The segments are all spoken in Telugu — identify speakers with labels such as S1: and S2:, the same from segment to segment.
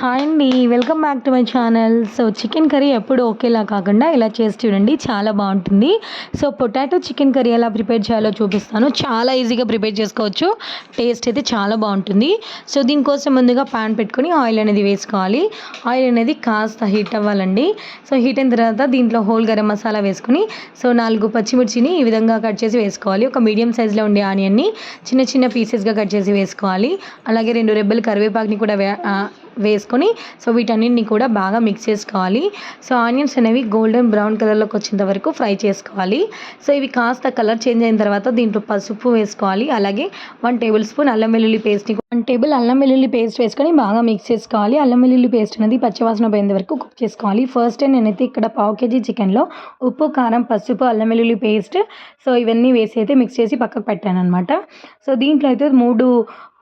S1: హాయ్ అండి welcome back to my channel so chicken curry ఎప్పుడు ఒకేలా కాకుండా ఇలా చేసి చూడండి. చాలా బాగుంటుంది. సో పొటాటో చికెన్ కర్రీ ఎలా ప్రిపేర్ చేయాలో చూపిస్తాను. చాలా ఈజీగా ప్రిపేర్ చేసుకోవచ్చు. టేస్ట్ అయితే చాలా బాగుంటుంది. సో దీనికోసం ముందుగా ప్యాన్ పెట్టుకొని ఆయిల్ అనేది వేసుకోవాలి. ఆయిల్ అనేది కాస్త హీట్ అవ్వాలండి. సో హీట్ అయిన తర్వాత దీంట్లో హోల్ గరం మసాలా వేసుకొని సో నాలుగు పచ్చిమిర్చిని ఈ విధంగా కట్ చేసి వేసుకోవాలి. ఒక మీడియం సైజులో ఉండే ఆనియన్ని చిన్న చిన్న పీసెస్గా కట్ చేసి వేసుకోవాలి. అలాగే రెండు రెబ్బలు కరివేపాకుని కూడా వేసుకొని సో వీటన్నిటిని కూడా బాగా మిక్స్ చేసుకోవాలి. సో ఆనియన్స్ అనేవి గోల్డెన్ బ్రౌన్ కలర్లోకి వచ్చేంత వరకు ఫ్రై చేసుకోవాలి. సో ఇవి కాస్త కలర్ చేంజ్ అయిన తర్వాత దీంట్లో పసుపు వేసుకోవాలి. అలాగే వన్ టేబుల్ స్పూన్ అల్లం వెల్లుల్లి పేస్ట్ని వన్ టేబుల్ అల్లం వెల్లుల్లి పేస్ట్ వేసుకొని బాగా మిక్స్ చేసుకోవాలి. అల్లం వెల్లుల్లి పేస్ట్ అనేది పచ్చివాసన పోయేంత వరకు కుక్ చేసుకోవాలి. ఫస్ట్ నేనైతే ఇక్కడ పావు కేజీ చికెన్లో ఉప్పు కారం పసుపు అల్లం వెల్లుల్లి పేస్ట్ సో ఇవన్నీ వేసి అయితే మిక్స్ చేసి పక్కకు పెట్టాను అనమాట సో దీంట్లో అయితే మూడు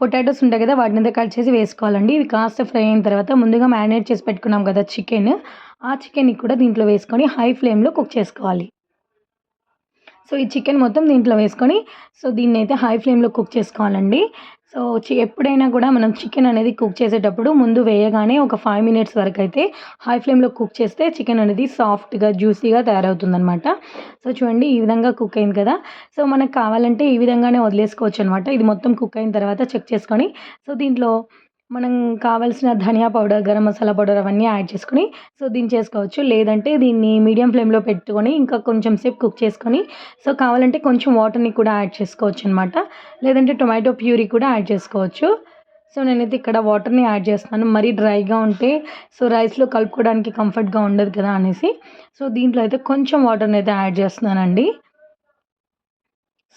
S1: పొటాటోస్ ఉంటాయి కదా వాటిని అయితే కట్ చేసి వేసుకోవాలండి. ఇవి కాస్త ఫ్రై అయిన తర్వాత ముందుగా మ్యారినేట్ చేసి పెట్టుకున్నాం కదా చికెన్. ఆ చికెన్ని కూడా దీంట్లో వేసుకొని హై ఫ్లేమ్లో కుక్ చేసుకోవాలి. సో ఈ చికెన్ మొత్తం దీంట్లో వేసుకొని సో దీన్ని అయితే హై ఫ్లేమ్లో కుక్ చేసుకోవాలండి. సో ఎప్పుడైనా కూడా మనం చికెన్ అనేది కుక్ చేసేటప్పుడు ముందు వేయగానే ఒక ఫైవ్ మినిట్స్ వరకు అయితే హై ఫ్లేమ్లో కుక్ చేస్తే చికెన్ అనేది సాఫ్ట్గా జ్యూసీగా తయారవుతుందనమాట సో చూడండి ఈ విధంగా కుక్ అయింది కదా. సో మనకు కావాలంటే ఈ విధంగానే వదిలేసుకోవచ్చు అనమాట ఇది మొత్తం కుక్ అయిన తర్వాత చెక్ చేసుకొని సో దీంట్లో మనం కావాల్సిన ధనియా పౌడర్ గరం మసాలా పౌడర్ అవన్నీ యాడ్ చేసుకొని సో దీన్ని చేసుకోవచ్చు. లేదంటే దీన్ని మీడియం ఫ్లేమ్లో పెట్టుకొని ఇంకా కొంచెం సేపు కుక్ చేసుకొని సో కావాలంటే కొంచెం వాటర్ని కూడా యాడ్ చేసుకోవచ్చు అనమాట లేదంటే టొమాటో ప్యూరీ కూడా యాడ్ చేసుకోవచ్చు. సో నేనైతే ఇక్కడ వాటర్ని యాడ్ చేస్తున్నాను. మరీ డ్రైగా ఉంటే సో రైస్లో కలుపుకోవడానికి కంఫర్ట్గా ఉండదు కదా అనేసి. సో దీంట్లో అయితే కొంచెం వాటర్ని అయితే యాడ్ చేస్తున్నానండి.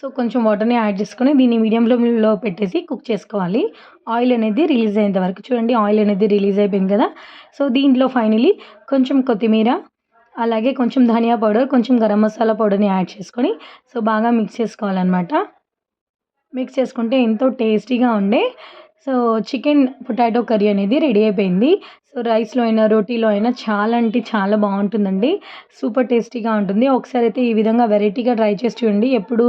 S1: సో కొంచెం వాటర్ని యాడ్ చేసుకొని దీన్ని మీడియం ఫ్లేమ్లో పెట్టేసి కుక్ చేసుకోవాలి. ఆయిల్ అనేది రిలీజ్ అయ్యేంత వరకు చూడండి ఆయిల్ అనేది రిలీజ్ అయిపోయింది కదా. సో దీంట్లో ఫైనలీ కొంచెం కొత్తిమీర అలాగే కొంచెం ధనియా పౌడర్ కొంచెం గరం మసాలా పౌడర్ని యాడ్ చేసుకొని సో బాగా మిక్స్ చేసుకోవాలన్నమాట. మిక్స్ చేసుకుంటే ఎంతో టేస్టీగా ఉండే సో చికెన్ పొటాటో కర్రీ అనేది రెడీ అయిపోయింది. సో రైస్లో అయినా రోటీలో అయినా చాలా అంటే చాలా బాగుంటుందండి. సూపర్ టేస్టీగా ఉంటుంది. ఒకసారి అయితే ఈ విధంగా వెరైటీగా ట్రై చేసి చూడండి. ఎప్పుడు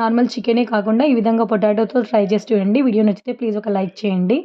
S1: నార్మల్ చికెనే కాకుండా ఈ విధంగా పొటాటోతో ట్రై చేసి చూడండి. వీడియో నచ్చితే ప్లీజ్ ఒక లైక్ చేయండి.